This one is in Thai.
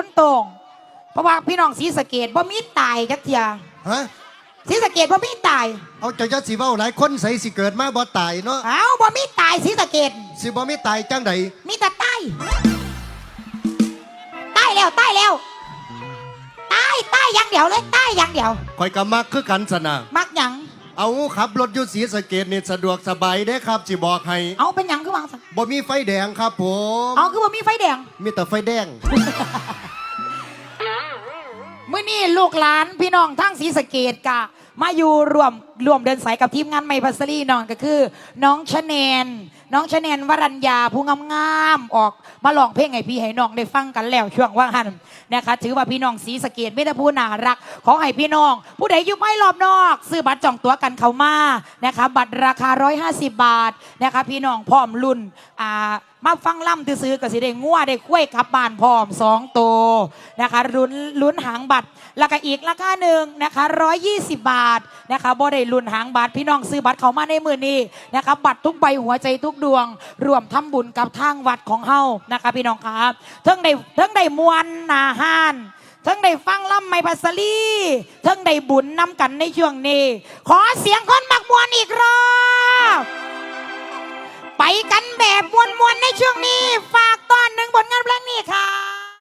คุณโตงเพราะว่าพี่น้องศรีสะเกดบ่มีตายจักเทียฮะศรีสะเกดบ่มีตาย เอาเจ้าจะสิเว้าหลายคนใส่สิเกิดมาบ่ตายเนาะเอ้าบ่มีตายศรีสะเกดสิบ่มีตายจังใดมีแต่ตายตายแล้วตายแล้วตายตายอย่างเดียวเลยตายอย่างเดียวข่อยก็มักคือกันสนะมักหยังเอาขับรถอยู่ศรีสะเกดนี่สะดวกสบายเด้ครับสิบอกให้เอาเป็นหยังคือวางซะบ่มีไฟแดงครับผมเอาคือบ่มีไฟแดงมีแต่ไฟแดง มื่อนี้ลูกหลานพี่น้องทั้งศรีสะเกดกะ มาอยู่รวมรวมเดินสายกับทีมงานไม่พัสรีน้องก็คือ น้องชะแนน น้องชะแนนวรัญญาผู้งามๆออกมาลองเพลงให้พี่ให้น้องได้ฟังกันแล้วช่วงว่างหันนะคะ ถือว่าพี่น้องศรีสะเกดไม่ได้ผู้น่ารัก ขอให้พี่น้อง ผู้ใดอยู่ไม่รอบนอก ซื้อบัตรจองตั๋วกันเขามานะคะ บัตรราคา 150 บาทนะคะ พี่น้องพร้อมรุ่นอ่ามาฟังล่ำซื้อกับสิได้งัวได้กล้วยขับบ้านพร้อมสองตัวนะคะลุ้นลุ้นหางบัตรแล้วก็อีกราคาหนึ่งนะคะ120บบาทนะคะบ่ได้ลุ้นหางบัตรพี่น้องซื้อบัตรเขามาในมือนี้นะคะบัตรทุกใบหัวใจทุกดวง รวมทำบุญกับทางวัดของเฮานะคะพี่น้องครับเทั้งได้เทั้งได้มวลนาหานทั้งได้ฟังล่ำไม่พัสลีทั้งได้บุญนำกันในช่วงนี้ ขอเสียงคนมักมวน กันแบบมวนๆในช่วงนี้ฟ้า